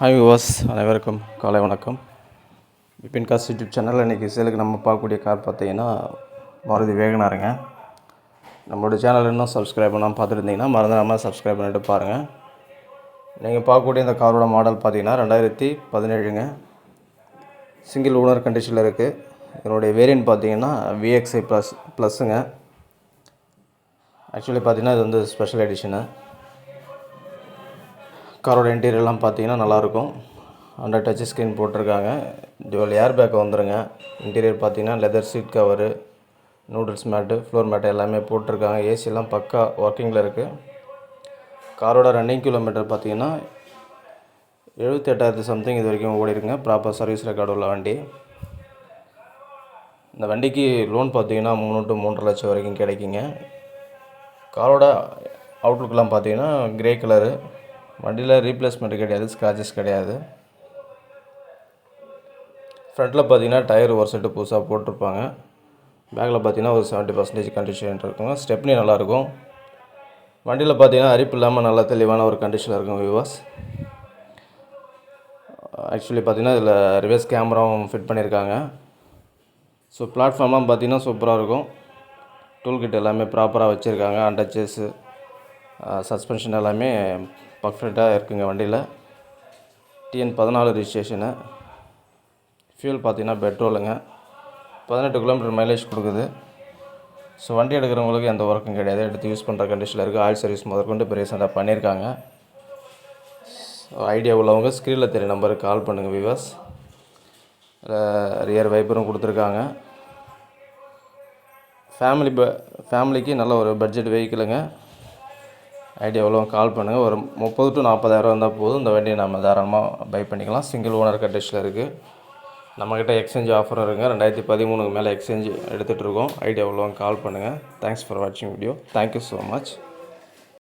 Hi விவாஸ் அனைவருக்கும் காலை வணக்கம். பிபின் காஸ் யூடியூப் சேனலில் இன்றைக்கி சேலுக்கு நம்ம பார்க்கக்கூடிய கார் பார்த்தீங்கன்னா மாருதி வேகனாருங்க நம்மளோட சேனல் இன்னும் சப்ஸ்கிரைப் பண்ணாமல் பார்த்துருந்தீங்கன்னா மறந்துடாமல் சப்ஸ்கிரைப் பண்ணிட்டு பாருங்கள் நீங்கள் பார்க்கக்கூடிய இந்த காரோட மாடல் பார்த்தீங்கன்னா ரெண்டாயிரத்தி பதினேழுங்க. சிங்கிள் ஓனர் கண்டிஷனில் இருக்குது இதனுடைய வேரியன்ட் பார்த்தீங்கன்னா விஎக்ஸ்ஐ ப்ளஸ் ப்ளஸ்ஸுங்க ஆக்சுவலி பார்த்தீங்கன்னா இது வந்து ஸ்பெஷல் எடிஷனு காரோட இன்டீரியர்லாம் பார்த்தீங்கன்னா நல்லாயிருக்கும். அண்டர் டச் ஸ்க்ரீன் போட்டிருக்காங்க. ஜுவல் ஏர் பேக் வந்துருங்க. இன்டீரியர் பார்த்தீங்கன்னா leather seat cover noodles mat floor mat எல்லாமே போட்டிருக்காங்க. ஏசிலாம் பக்கா ஒர்க்கிங்கில் இருக்குது காரோட ரன்னிங் கிலோமீட்டர் பார்த்தீங்கன்னா எழுபத்தெட்டாயிரத்து சம்திங் இது வரைக்கும் ஓடிடுங்க ப்ராப்பர் சர்வீஸ் ரெக்கார்டு உள்ள வண்டி. இந்த வண்டிக்கு லோன் பார்த்தீங்கன்னா மூணு டு மூன்றரை லட்சம் வரைக்கும் கிடைக்குங்க. காரோட அவுட்லுக்கெலாம் பார்த்தீங்கன்னா கிரே கலரு வண்டியில் ரீப்ளேஸ்மெண்ட் கிடையாது ஸ்க்ராச்சஸ் கிடையாது. ஃப்ரண்ட்டில் பார்த்தீங்கன்னா டயர் ஒரு செட்டு புதுசாக போட்டிருப்பாங்க. பேக்கில் பார்த்தீங்கன்னா ஒரு செவன்ட்டி பர்சன்டேஜ் கண்டிஷன் இருக்குங்க ஸ்டெப்னி நல்லாயிருக்கும் வண்டியில் பார்த்தீங்கன்னா அரிப்பு இல்லாமல் நல்லா தெளிவான ஒரு கண்டிஷனில் இருக்கும் வியூவர்ஸ் ஆக்சுவலி பார்த்தீங்கன்னா இதில் ரிவர்ஸ் கேமராவும் ஃபிட் பண்ணியிருக்காங்க ஸோ பிளாட்ஃபார்ம்லாம் பார்த்தீங்கன்னா சூப்பராக இருக்கும். டூல் கிட் எல்லாமே ப்ராப்பராக வச்சுருக்காங்க அண்டச்சஸு சஸ்பென்ஷன் எல்லாமே பர்ஃபெக்டாக இருக்குங்க வண்டியில். டிஎன் பதினாலு ரிஜிஸ்ட்ரேஷனு ஃபியூல் பார்த்தீங்கன்னா பெட்ரோலுங்க பதினெட்டு கிலோமீட்டர் மைலேஜ் கொடுக்குது. ஸோ வண்டி எடுக்கிறவங்களுக்கு எந்த ஒர்க்கும் கிடையாது. எடுத்து யூஸ் பண்ணுற கண்டிஷனில் இருக்குது ஆயில் சர்வீஸ் முதற்கொண்டு இப்போ ரீசெண்டாக பண்ணியிருக்காங்க. ஸோ ஐடியா உள்ளவங்க ஸ்க்ரீனில் தெரிய நம்பருக்கு கால் பண்ணுங்கள் விவாஸ் ரியர் வைப்பரும் கொடுத்துருக்காங்க. ஃபேமிலி ப ஃபேமிலிக்கு நல்ல ஒரு பட்ஜெட் வெஹிக்கிளுங்க ஐடியா எவ்வளோ கால் பண்ணுங்கள் ஒரு முப்பது டு நாற்பதாயிரம் இருந்தால் போதும். இந்த வண்டியை நம்ம தாராளமாக பை பண்ணிக்கலாம். சிங்கிள் ஓனர் கண்டிஷனில் இருக்குது நம்மக்கிட்ட எக்ஸ்சேஞ்ச் ஆஃபரும் இருக்குங்க. ரெண்டாயிரத்தி பதிமூணுக்கு மேலே எக்ஸ்சேஞ்ச் எடுத்துகிட்டு இருக்கோம். ஐடியா எவ்வளோ கால் பண்ணுங்கள் தேங்க்ஸ் ஃபார் வாட்சிங் video thank you so much